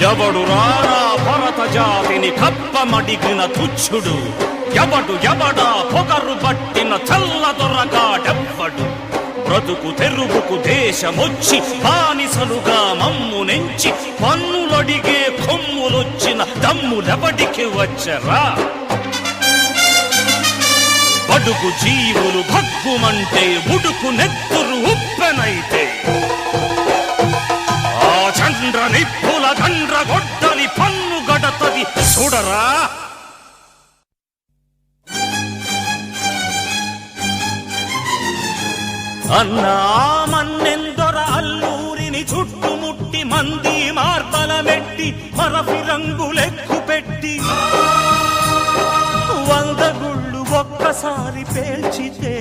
ఎవడు రారా భరత జాతిని కప్పమడిగిన తుచ్చుడు? ఎవడు ఎవడా పొగరు పట్టిన చల్ల చల్లదొరగాడెవ్వడు బ్రతుకు తెరుగుకు దేశమొచ్చి బానిసలుగా మమ్ము నెంచి పన్నులడిగే కొమ్ములొచ్చిన దమ్ములెవడికి వచ్చరా? బడుగు జీవులు భగ్గుమంటే ఉడుకు నెత్తురు ఉప్పెనైతే. ఆ చంద్ర నిప్పు గడతది చూడరా? అన్నా మన్నెందొర అల్లూరిని చుట్టుముట్టి మంది మార్తల మెట్టి మరఫి రంగులెక్కు పెట్టి. వంద గుళ్ళు ఒక్కసారి పేల్చితే